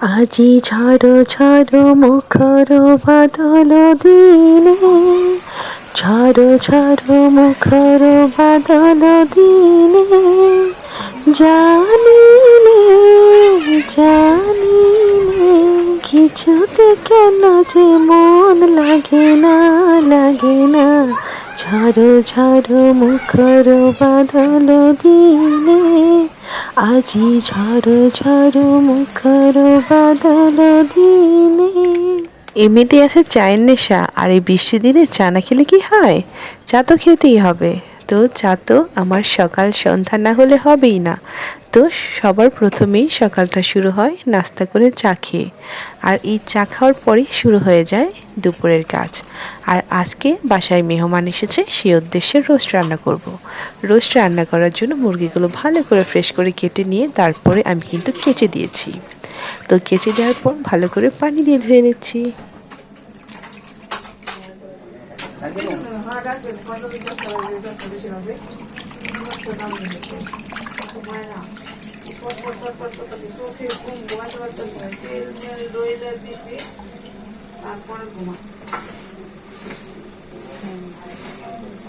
আজি ঝড় ঝড় মুখর বাদল দিনে ঝড় ঝড় মুখর বাদল দিনে জানি জানি কিছুতে কেন যে মন লাগে না লাগে না। ঝড় ঝড় মুখর বাদল দিনে আজি ঝড় ঝড় মুখর বাদল দিনে এমনিতে আছে চায়ের নেশা, আর এই বৃষ্টি দিনে চা না খেলে কি হয়? চা তো খেতেই হবে। তো চা তো আমার সকাল সন্ধ্যা না হলে হবেই না। তো সবার প্রথমেই সকালটা শুরু হয় নাস্তা করে চা খেয়ে। আর এই চা খাওয়ার পরেই শুরু হয়ে যায় দুপুরের কাজ। আর আজকে বাসায় মেহমান এসেছে, সেই উদ্দেশ্যে রোস্ট রান্না করব। রোস্ট রান্না করার জন্য মুরগিগুলো ভালো করে ফ্রেশ করে কেটে নিয়ে তারপরে আমি কিন্তু কেচে দিয়েছি তো কেচে দেওয়ার পর ভালো করে পানি দিয়ে ধুয়ে নিচ্ছি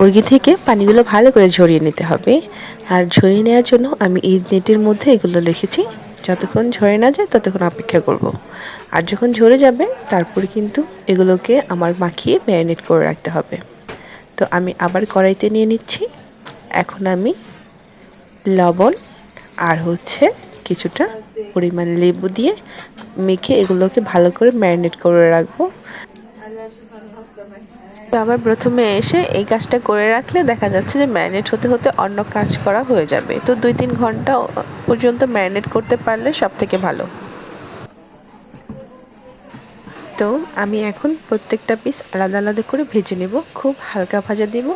মুরগি থেকে পানিগুলো ভালো করে ঝরিয়ে নিতে হবে। আর ঝরিয়ে নেওয়ার জন্য আমি এই নেটের মধ্যে এগুলো লিখেছি। যতক্ষণ ঝরে না যায় ততক্ষণ অপেক্ষা করব। আর যখন ঝরে যাবে, তারপরে কিন্তু এগুলোকে আমার মাখিয়ে ম্যারিনেট করে রাখতে হবে। তো আমি আবার কড়াইতে নিয়ে নিচ্ছি। এখন আমি লবণ আর হচ্ছে কিছুটা পরিমাণ লেবু দিয়ে মেখে এগুলোকে ভালো করে ম্যারিনেট করে রাখব। আবার প্রথমে এসে এই কাজটা করে রাখলে দেখা যাচ্ছে যে ম্যারিনেট হতে হতে অন্য কাজ করা হয়ে যাবে। তো দুই তিন ঘণ্টা পর্যন্ত ম্যারিনেট করতে পারলে সব থেকে ভালো। তো আমি এখন প্রত্যেকটা পিস আলাদা আলাদা করে ভেজে নেব। খুব হালকা ভাজা দেব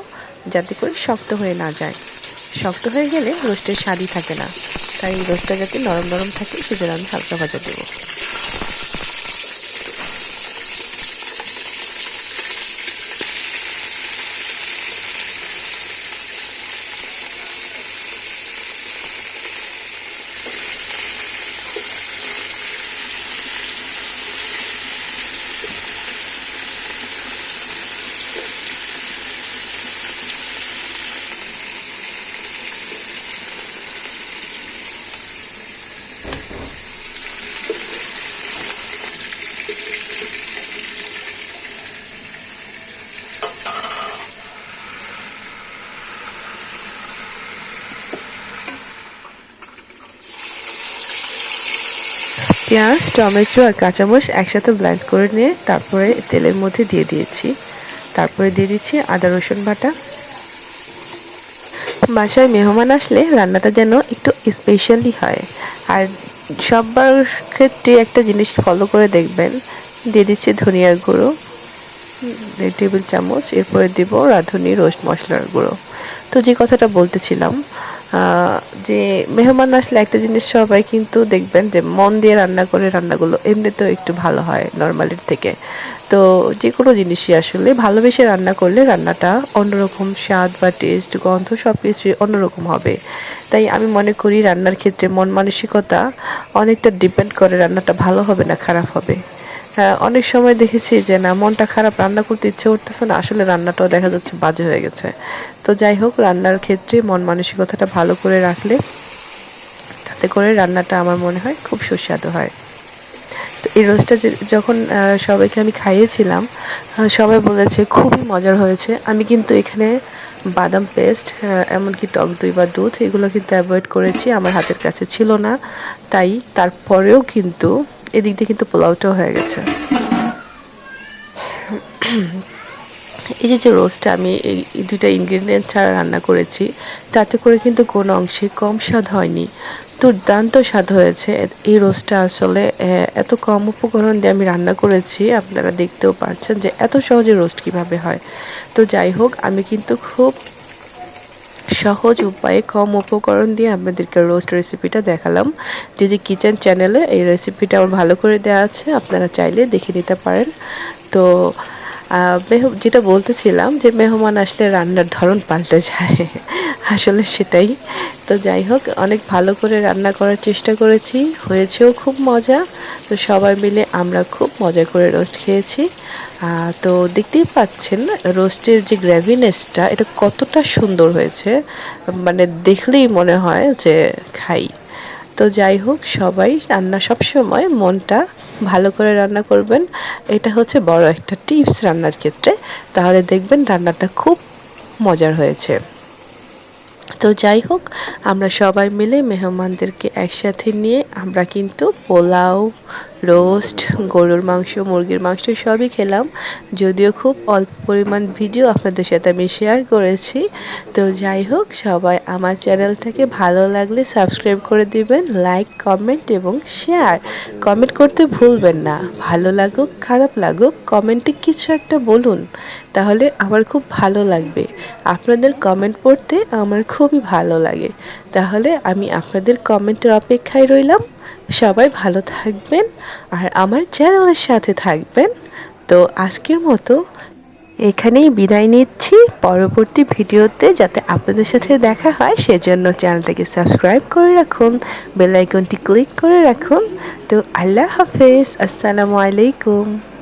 যাতে করে শক্ত হয়ে না যায়। শক্ত হয়ে গেলে রোস্টের স্বাদই থাকে না। তাই রোস্টটা যাতে নরম নরম থাকে, সেজন্য আমি হালকা ভাজা দেবো। পেঁয়াজ, টমেটো আর কাঁচামরিচ একসাথে ব্লেন্ড করে নিয়ে তারপরে তেলের মধ্যে দিয়ে দিয়েছি। তারপরে দিয়ে দিচ্ছি আদা, রসুন বাটা। বাসায় মেহমান আসলে রান্নাটা যেন একটু স্পেশালি হয়। আর সবার ক্ষেত্রে একটা জিনিস ফলো করে দেখবেন। দিয়ে দিচ্ছি ধনিয়ার গুঁড়ো দেড় টেবিল চামচ, এরপরে দেব রাঁধুনি রোস্ট মশলার গুঁড়ো। তো যে কথাটা বলতেছিলাম যে মেহমান আসলে একটা জিনিস সবাই কিন্তু দেখবেন যে মন দিয়ে রান্না করে রান্নাগুলো এমনিতেও একটু ভালো হয় নর্মালির থেকে। তো যে কোনো জিনিসই আসলে ভালোবেসে রান্না করলে রান্নাটা অন্যরকম স্বাদ বা টেস্ট গন্ধ সব কিছুই অন্যরকম হবে। তাই আমি মনে করি রান্নার ক্ষেত্রে মন মানসিকতা অনেকটা ডিপেন্ড করে রান্নাটা ভালো হবে না খারাপ হবে। হ্যাঁ অনেক সময় দেখেছি যে না, মনটা খারাপ, রান্না করতে ইচ্ছে করতেছে না, আসলে রান্নাটাও দেখা যাচ্ছে বাজে হয়ে গেছে। তো যাই হোক, রান্নার ক্ষেত্রে মন মানসিকতাটা ভালো করে রাখলে তাতে করে রান্নাটা আমার মনে হয় খুব সুস্বাদু হয়। তো এই রোজটা যখন সবাইকে আমি খাইয়েছিলাম সবাই বলেছে খুবই মজার হয়েছে। আমি কিন্তু এখানে বাদাম পেস্ট এমনকি টক দই বা দুধ এগুলো কিন্তু অ্যাভয়েড করেছি, আমার হাতের কাছে ছিল না। তাই তারপরেও কিন্তু এদিক দিয়ে কিন্তু পোলাওটাও হয়ে গেছে। এই যে যে রোস্টটা আমি এই দুইটা ইনগ্রিডিয়েন্ট ছাড়া রান্না করেছি, তাতে করে কিন্তু কোনো অংশে কম স্বাদ হয়নি। দুর্দান্ত স্বাদ হয়েছে। এই রোস্টটা আসলে এত কম উপকরণ দিয়ে আমি রান্না করেছি, আপনারা দেখতেও পাচ্ছেন যে এত সহজে রোস্ট কীভাবে হয়। তো যাই হোক, আমি কিন্তু খুব সহজ উপায়ে কম উপকরণ দিয়ে আপনাদেরকে রোস্ট রেসিপিটা দেখালাম। যে যে কিচেন চ্যানেলে এই রেসিপিটা আমার ভালো করে দেওয়া আছে, আপনারা চাইলে দেখে নিতে পারেন। তো যেটা বলতেছিলাম যে মেহমান আসলে রান্নার ধরন পাল্টে যায়। আসলে সেটাই। তো যাই হোক, অনেক ভালো করে রান্না করার চেষ্টা করেছি। হয়েছেও খুব মজা। তো সবাই মিলে আমরা খুব মজা করে রোস্ট খেয়েছি। তো দেখতেই পাচ্ছেন রোস্টের যে গ্র্যাভিনেসটা, এটা কতটা সুন্দর হয়েছে। মানে দেখলেই মনে হয় যে খাই। তো যাই হোক, সবাই রান্না সব সময় মনটা ভালো করে রান্না করবেন। এটা হচ্ছে বড় একটা টিপস রান্নার ক্ষেত্রে। তাহলে দেখবেন রান্নাটা খুব মজার হয়েছে। তো যাই হোক, আমরা সবাই মিলে মেহমানদেরকে একসাথে নিয়ে আমরা কিন্তু পোলাও রোস্ট, গরুর মাংস, মুরগির মাংস সবই খেলাম। যদিও খুব অল্প পরিমাণ ভিডিও আপনাদের সাথে আমি শেয়ার করেছি। তো যাই হোক, সবাই আমার চ্যানেলটাকে ভালো লাগলে সাবস্ক্রাইব করে দিবেন লাইক কমেন্ট এবং শেয়ার কমেন্ট করতে ভুলবেন না। ভালো লাগুক, খারাপ লাগুক কমেন্টে কিছু একটা বলুন, তাহলে আমার খুব ভালো লাগবে। আপনাদের কমেন্ট পড়তে আমার খুবই ভালো লাগে। তাহলে আমি আপনাদের কমেন্টের অপেক্ষায় রইলাম। সবাই ভালো থাকবেন আর আমার চ্যানেলের সাথে থাকবেন। তো আজকের মতো এখানেই বিদায় নিচ্ছি। পরবর্তী ভিডিওতে যাতে আপনাদের সাথে দেখা হয়, সেজন্য চ্যানেলটাকে সাবস্ক্রাইব করে রাখুন বেলাইকনটি ক্লিক করে রাখুন। তো আল্লাহ হাফেজ, আসসালামু আলাইকুম।